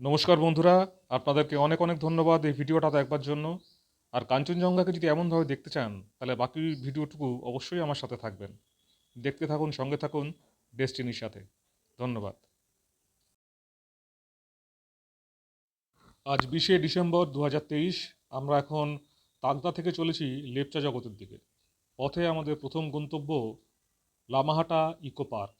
নমস্কার বন্ধুরা, আপনাদেরকে অনেক অনেক ধন্যবাদ এই ভিডিওটা দেখবার জন্য। আর কাঞ্চনজঙ্ঘাকে যদি এমনভাবে দেখতে চান, তাহলে বাকি ভিডিওটুকু অবশ্যই আমার সাথে থাকবেন। দেখতে থাকুন, সঙ্গে থাকুন, ডেস্টিনির সাথে। ধন্যবাদ। আজ বিশে ডিসেম্বর দু হাজার তেইশ, আমরা এখন তাগদা থেকে চলেছি লেপচা জগতের দিকে। পথে আমাদের প্রথম গন্তব্য লামাহাটা ইকো পার্ক।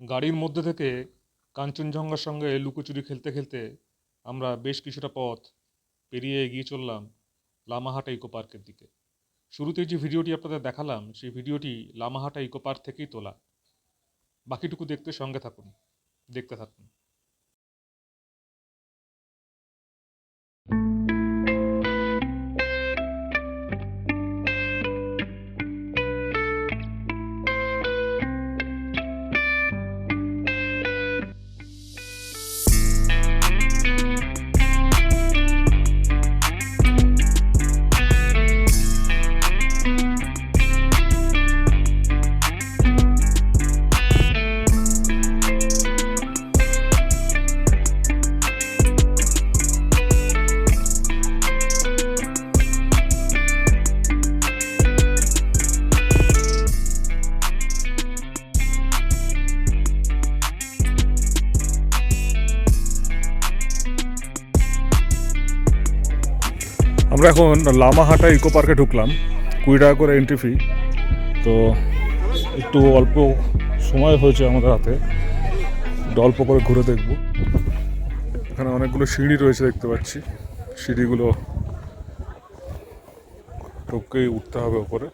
গাড়ির মধ্যে থেকে কাঞ্চনজঙ্ঘার সঙ্গে লুকোচুরি খেলতে খেলতে আমরা বেশ কিছুটা পথ পেরিয়ে এগিয়ে চললাম লামাহাটা ইকো পার্কের দিকে। শুরুতে যে ভিডিওটি আপনাদের দেখালাম, সেই ভিডিওটি লামাহাটা ইকো পার্ক থেকেই তোলা। বাকিটুকু দেখতে সঙ্গে থাকুন, দেখতে থাকুন। আমরা এখন লামাহাটা ইকো পার্কে ঢুকলাম কুড়ি টাকা করে এন্ট্রি ফি তো একটু অল্প সময় হয়েছে আমাদের হাতে অল্প করে ঘুরে দেখব। এখানে অনেকগুলো সিঁড়ি রয়েছে দেখতে পাচ্ছি। সিঁড়িগুলো টোপকেই উঠতে হবে ওপরে।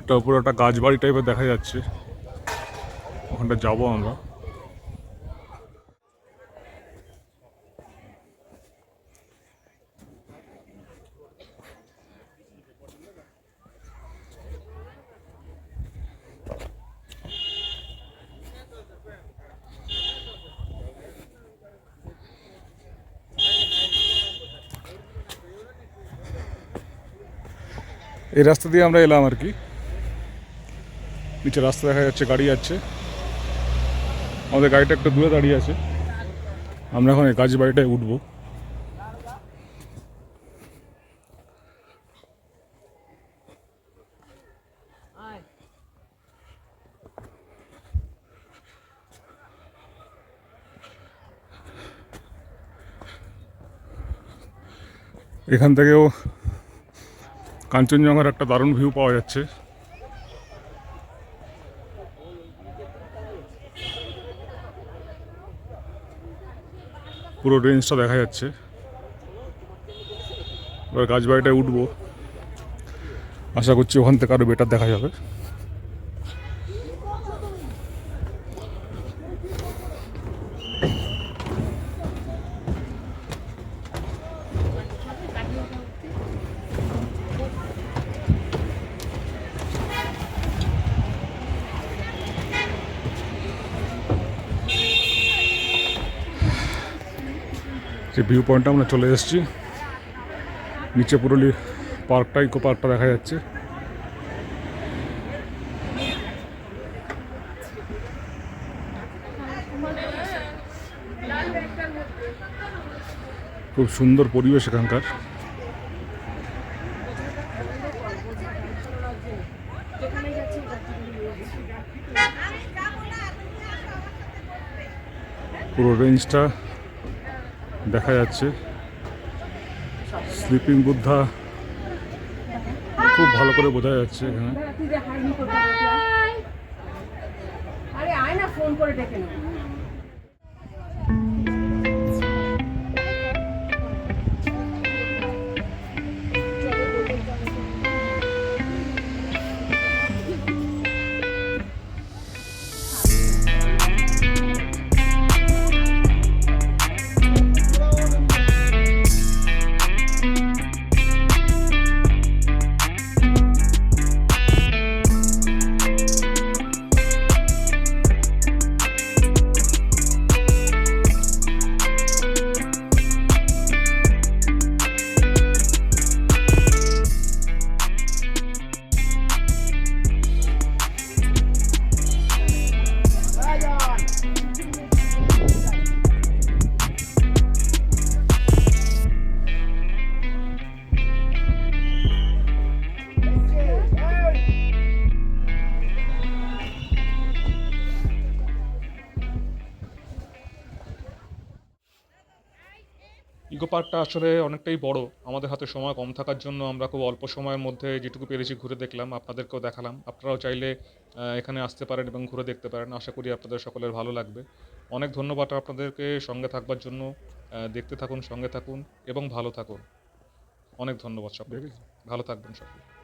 এটা উপরে একটা গাছ বাড়ি টাইপের দেখা যাচ্ছে। ওখানটা যাব আমরা এই রাস্তা দিয়ে আমরা এলাম আর কি। নিচে রাস্তা দেখা যাচ্ছে, গাড়ি যাচ্ছে। আমাদের গাড়িটা একটু দূরে দাঁড়িয়ে আছে। আমরা এখন এই কাজ বাড়িটায় উঠবো। এখান থেকেও কাঞ্চনজঙ্ঘার একটা দারুণ ভিউ পাওয়া যাচ্ছে। পুরো রেঞ্জটা দেখা যাচ্ছে। এবার গাছবাড়িটায় উঠবো। আশা করছি ওখান থেকে আরও বেটার দেখা যাবে। যে ভিউ পয়েন্টটা আমরা চলে এসেছি। নিচে পুরোলি পার্কটা ইকো পার্কটা দেখা যাচ্ছে। খুব সুন্দর পরিবেশ এখানকার। পুরো রেঞ্জটা দেখা যাচ্ছে। স্লিপিং বুদ্ধা খুব ভালো করে বোঝা যাচ্ছে এখানে। আরে আয় না ফোন করে ডেকে ইকো পার্কটা আসলে অনেকটাই বড়। আমাদের হাতে সময় কম থাকার জন্য আমরা খুব অল্প সময়ের মধ্যে যেটুকু পেরেছি ঘুরে দেখলাম আপনাদেরকেও দেখালাম। আপনারাও চাইলে এখানে আসতে পারেন এবং ঘুরে দেখতে পারেন। আশা করি আপনাদের সকলের ভালো লাগবে। অনেক ধন্যবাদ আপনাদেরকে সঙ্গে থাকবার জন্য। দেখতে থাকুন সঙ্গে থাকুন এবং ভালো থাকুন। অনেক ধন্যবাদ সকলকে। ভালো থাকবেন সকলে।